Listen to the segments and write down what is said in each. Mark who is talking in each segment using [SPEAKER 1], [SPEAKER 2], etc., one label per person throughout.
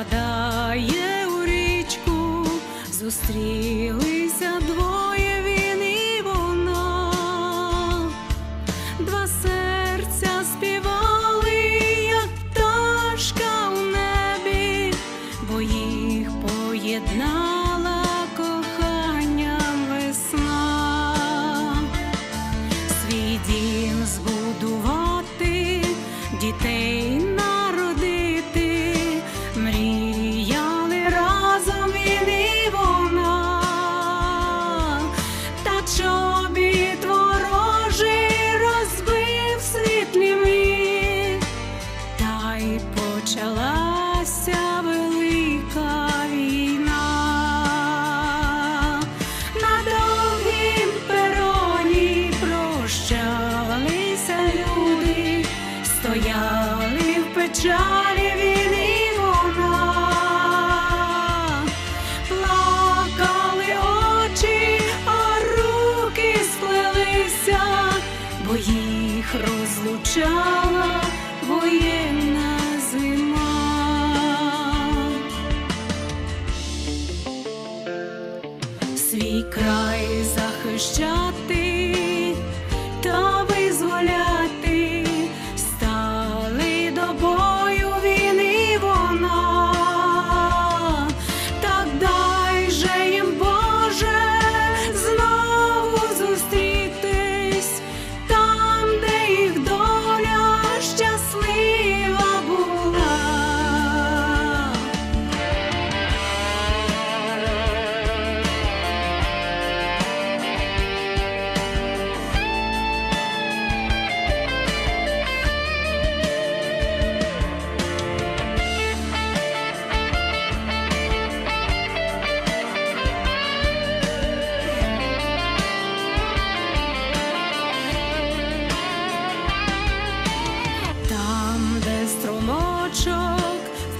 [SPEAKER 1] впадає у річку, зустрілися двоє він і вона, два серця співали, як пташка у небі, бо їх поєднала коханням весна. Свій дім збудувати, дітей чобіт ворожий розбив світлі та й почалася велика війна. На довгім пероні прощалися люди, стояли в печалі їх розлучала воєнна зима. свій край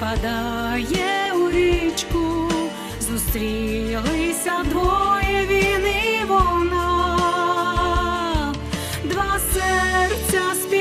[SPEAKER 1] впадає у річку, зустрілися двоє він і вона, два серця співали,